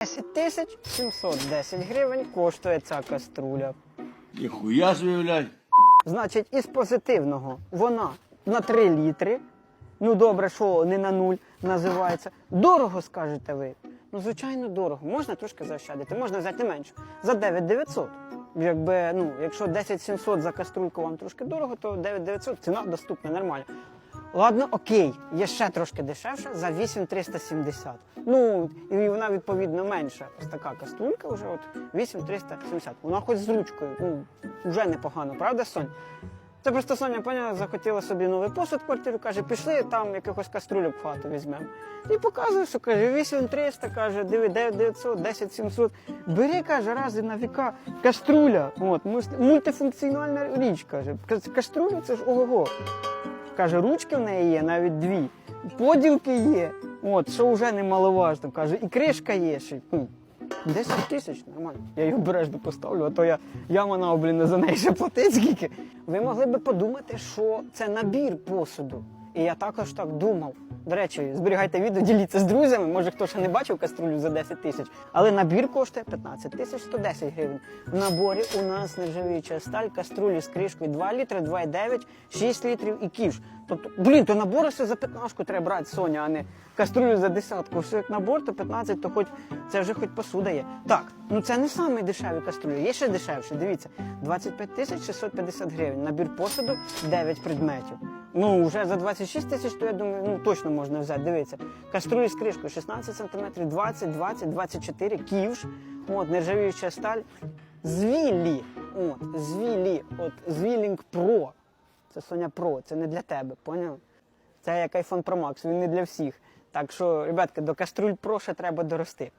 10 тисяч 710 гривень коштує ця каструля. Ніхуя блядь. Значить, із позитивного вона на 3 літри. Ну добре, що не на нуль називається. Дорого, скажете ви. Ну, звичайно, дорого. Можна трошки заощадити, можна взяти менше. За 9900. Якби, ну, якщо 10 700 за каструльку вам трошки дорого, то 9900 ціна доступна, нормально. Ладно, окей, є ще трошки дешевше за 8370. Ну, і вона відповідно менша. Ось така каструлька вже от 8370. Вона хоч з ручкою, ну, вже непогано, правда, Сонь? Це просто Соня поняла, захотіла собі новий посуд в квартиру, каже, пішли там якихось каструлю в хату візьмемо. І показує, що каже, 8300, каже, диви, 9900, 10700. Бери, каже, рази на віка каструля. От, мультифункціональна річ, каже. Кас- Каструля це ж ого-го. Каже, ручки в неї є, навіть дві. Поділки є, от, що вже немаловажно. Каже, і кришка є ще. Ну, 10 тисяч, нормально. Я її обережно поставлю, а то я яма на блін, за неї ще платить скільки. Ви могли би подумати, що це набір посуду. І я також так думав. До речі, зберігайте відео, діліться з друзями. Може, хто ще не бачив каструлю за 10 тисяч. Але набір коштує 15 тисяч 110 гривень. В наборі у нас нержавіюча сталь, каструлі з кришкою 2 літри, 2,9, 6 літрів і ківш. Тобто, блін, то набор все за 15 треба брати, Соня, а не каструлю за десятку. Все як набор, то 15, то хоч це вже хоч посуда є. Так, ну це не самий дешевий каструлі, є ще дешевше. Дивіться, 25 тисяч 650 гривень. Набір посуду 9 предметів. Ну, вже за 26 тисяч, то я думаю, ну точно можна взяти. Дивіться. Каструлі з кришкою 16 см, 20, 20, 24, ківш, от, нержавіюча сталь. Звілі. От, звілі. От, Звілінг Pro. Це Соня Pro, це не для тебе, поняв? Це як iPhone Pro Max, він не для всіх. Так що, ребятки, до каструль Pro ще треба дорости.